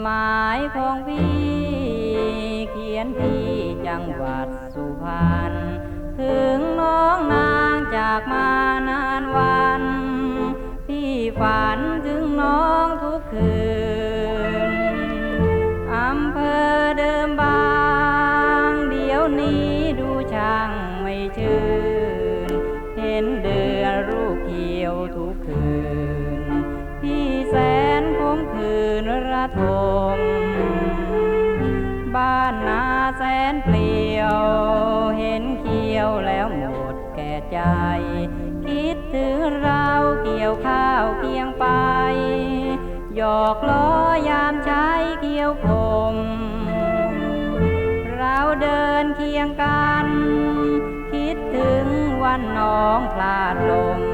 หมายของพี่เขียนที่จังหวัดสุพรรณถึงน้องนางจากมานานวัน พี่ฝันถึงน้องทุกคืนอำเภอเดิมบาง เดี๋ยวนี้ดูช่างไม่ชื่น เห็นเดือนรูปเขียวทุกคืน ทมบ้านนาแสนเปลี่ยว เห็นเขียวแล้วหมดแก่ใจ คิดถึงเราเกี่ยวข้าวเคียงไป หยอกล้อยามใช้เกี่ยวคม เราเดินเคียงกัน คิดถึงวันน้องพลาดลง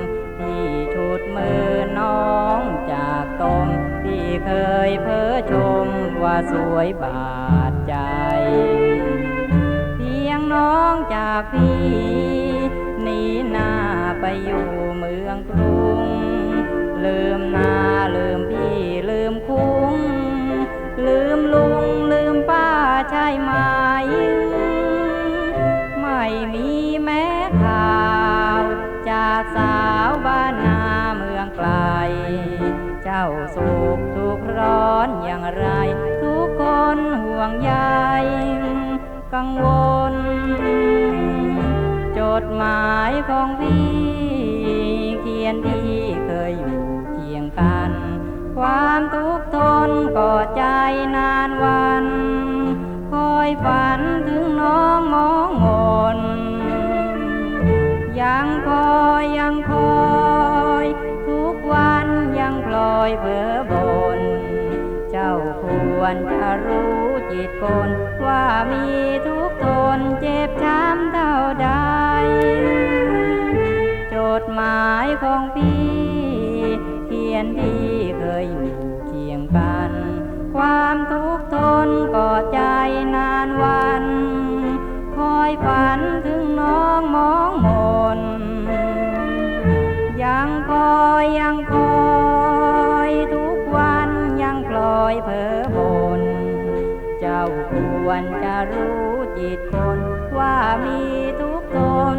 ยเพ้อชมว่าสวยบาดใจ เพียงน้องจากพี่หนีหน้าไปอยู่เมืองกรุง ลืมนาลืมพี่ลืมคุ้ง ลืมลุงลืมป้าใช่ไหมไม่มีแม้ข่าวจากสาวบ้านนาเมืองไกล เจ้าสุขทุกร้อน อย่างไร ทุกคนห่วงใยกังวล จดหมายของพี่เขียนที่เคยอยู่เคียงกัน ความทุกข์ทนกอดใจนานวันคอยฝันถึงน้องมองมนยังคอยยังคอย ควรจะรู้จิตคนว่ามีทุกข์ทนเจ็บช้ำเท่าใด จดหมายของพี่เขียนที่เคยอยู่เคียงกัน ความทุกข์ทนกอดใจนานวัน คอยฝันถึงน้องมองมนยังคอยยังคอย อยเพ้อบน เจ้าควรจะรู้จิตคนว่ามีทุกตน